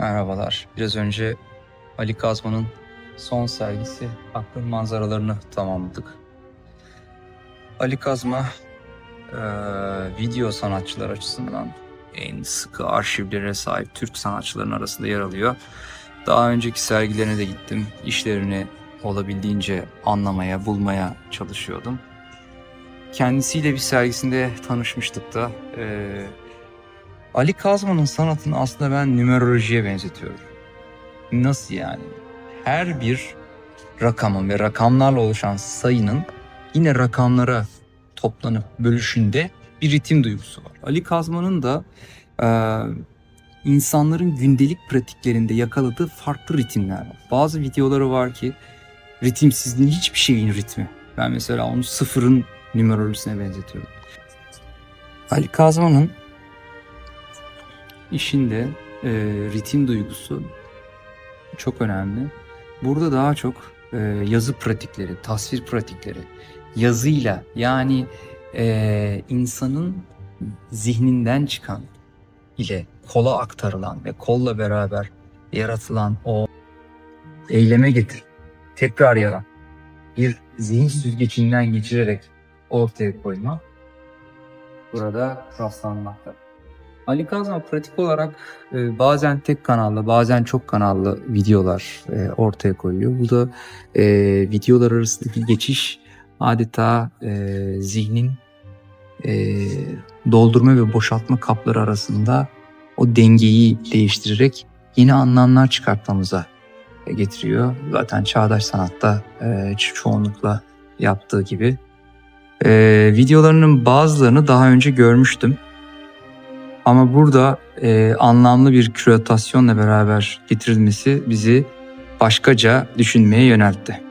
Merhabalar. Biraz önce Ali Kazman'ın son sergisi Aklın Manzaralarını tamamladık. Ali Kazma eee, video sanatçılar açısından en sıkı arşivlere sahip Türk sanatçıların arasında yer alıyor. Daha önceki sergilerine de gittim. İşlerini olabildiğince anlamaya, bulmaya çalışıyordum. Kendisiyle bir sergisinde tanışmıştık da. Eee, Ali Kazman'ın sanatını aslında ben numerolojiye benzetiyorum. Nasıl yani? Her bir rakamın ve rakamlarla oluşan sayının yine rakamlara toplanıp bölüşünde bir ritim duygusu var. Ali Kazman'ın da e, insanların gündelik pratiklerinde yakaladığı farklı ritimler var. Bazı videoları var ki ritimsizliğin hiçbir şeyin ritmi. Ben mesela onu sıfırın numerolojisine benzetiyorum. Ali Kazman'ın işinde e, ritim duygusu çok önemli. Burada daha çok e, yazı pratikleri, tasvir pratikleri, yazıyla yani e, insanın zihninden çıkan ile kola aktarılan ve kolla beraber yaratılan o eyleme getir, tekrar yaran bir zihin süzgecinden geçirerek ortaya koyma burada rastlanmakta. Ali Kazma pratik olarak e, bazen tek kanallı bazen çok kanallı videolar e, ortaya koyuyor. Bu da e, videolar arasındaki geçiş adeta e, zihnin e, doldurma ve boşaltma kapları arasında o dengeyi değiştirerek yeni anlamlar çıkartmamıza e, getiriyor. Zaten çağdaş sanatta e, ço- çoğunlukla yaptığı gibi. E, videolarının bazılarını daha önce görmüştüm. Ama burada e, anlamlı bir küratasyonla beraber getirilmesi bizi başkaca düşünmeye yöneltti.